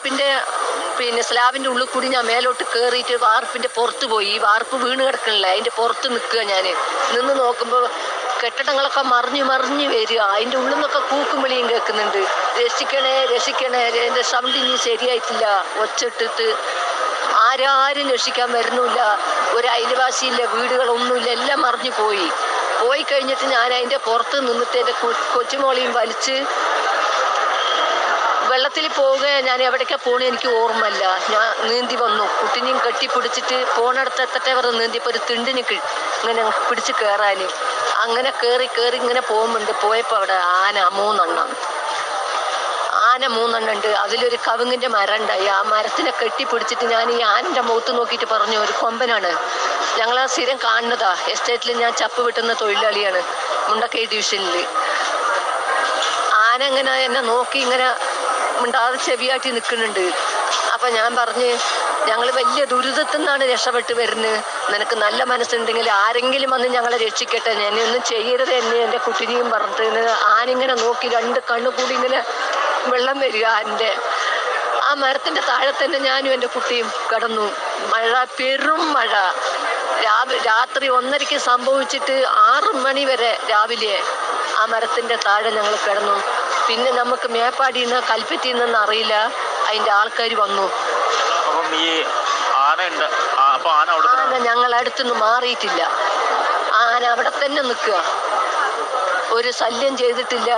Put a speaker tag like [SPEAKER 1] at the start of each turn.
[SPEAKER 1] വാർപ്പിന്റെ പിന്നെ സ്ലാബിന്റെ ഉള്ളിൽ കൂടി ഞാൻ മേലോട്ട് കയറിയിട്ട് വാർപ്പിന്റെ പുറത്ത് പോയി. വാർപ്പ് വീണ് കിടക്കണില്ല. അതിന്റെ പുറത്ത് നിൽക്കുക ഞാൻ നിന്ന് നോക്കുമ്പോൾ കെട്ടിടങ്ങളൊക്കെ മറിഞ്ഞു മറിഞ്ഞു വരിക. അതിന്റെ ഉള്ളിൽ നിന്നൊക്കെ കൂക്കും വിളിയും കേൾക്കുന്നുണ്ട്. രക്ഷിക്കണേ രക്ഷിക്കണേ. എന്റെ സൗണ്ട് ഇനി ശരിയായിട്ടില്ല. ഒച്ചിട്ടിട്ട് ആരാരും രക്ഷിക്കാൻ വരുന്നില്ല. ഒരു അയൽവാസിയില്ല വീടുകളൊന്നുമില്ല. എല്ലാം മറിഞ്ഞു പോയി. പോയി കഴിഞ്ഞിട്ട് ഞാൻ അതിന്റെ പുറത്ത് നിന്നിട്ട് എന്റെ കൊച്ചുമോളിയും വലിച്ച് വെള്ളത്തിൽ പോവുക ഞാൻ എവിടേക്കാ പോണേ എനിക്ക് ഓർമ്മയില്ല. ഞാൻ നീന്തി വന്നു. കുട്ടിനെയും കെട്ടിപ്പിടിച്ചിട്ട് പോണടുത്ത് എത്തട്ടെ വെറുതെ നീന്തിയപ്പോൾ ഒരു തിണ്ടിന് ഇങ്ങനെ പിടിച്ച് കയറാൻ അങ്ങനെ കയറി കയറി ഇങ്ങനെ പോകുന്നുണ്ട് പോയപ്പോൾ അവിടെ ആന മൂന്നെണ്ണം. ആന മൂന്നെണ്ണം ഉണ്ട്. അതിലൊരു കവുങ്ങിന്റെ മരം ഉണ്ടായി. ആ മരത്തിനെ കെട്ടിപ്പിടിച്ചിട്ട് ഞാൻ ഈ ആനന്റെ മുഖത്ത് നോക്കിയിട്ട് പറഞ്ഞു ഒരു കൊമ്പനാണ്. ഞങ്ങൾ ആ സ്ഥിരം കാണുന്നതാ. എസ്റ്റേറ്റിൽ ഞാൻ ചപ്പ് വിട്ടുന്ന തൊഴിലാളിയാണ്. മുണ്ടക്കൈ ഡിവിഷനിൽ ആന ഇങ്ങനെ എന്നെ നോക്കി ഇങ്ങനെ മിണ്ടാതെ ചെവിയാട്ടി നിൽക്കുന്നുണ്ട്. അപ്പൊ ഞാൻ പറഞ്ഞ് ഞങ്ങൾ വലിയ ദുരിതത്തിൽ നിന്നാണ് രക്ഷപ്പെട്ട് വരുന്നത്. നിനക്ക് നല്ല മനസ്സുണ്ടെങ്കിൽ ആരെങ്കിലും വന്ന് ഞങ്ങളെ രക്ഷിക്കട്ടെ. ഞാൻ ഒന്നും ചെയ്യരുത് എന്നെ എന്റെ കുട്ടിനെയും പറഞ്ഞിട്ട് ആനിങ്ങനെ നോക്കി രണ്ട് കണ്ണു കൂടി ഇങ്ങനെ വെള്ളം വരിക എന്റെ. ആ മരത്തിന്റെ താഴെ തന്നെ ഞാനും എന്റെ കുട്ടിയും കിടന്നു. മഴ പെരും മഴ. രാത്രി ഒന്നരയ്ക്ക് സംഭവിച്ചിട്ട് ആറ് മണി വരെ രാവിലെ ആ മരത്തിന്റെ താഴെ ഞങ്ങൾ കിടന്നു. പിന്നെ നമുക്ക് മേപ്പാടിയിൽ നിന്ന് കൽപ്പറ്റയിൽ നിന്ന് അറിയില്ല. അതിന്റെ ആൾക്കാർ വന്നു.
[SPEAKER 2] അപ്പം ഈ ആന അപ്പൊ അവിടെ
[SPEAKER 1] ആന ഞങ്ങൾ അടുത്തുനിന്ന് മാറിയിട്ടില്ല. ആന അവിടെ തന്നെ നിൽക്കുക ഒരു ശല്യം ചെയ്തിട്ടില്ല.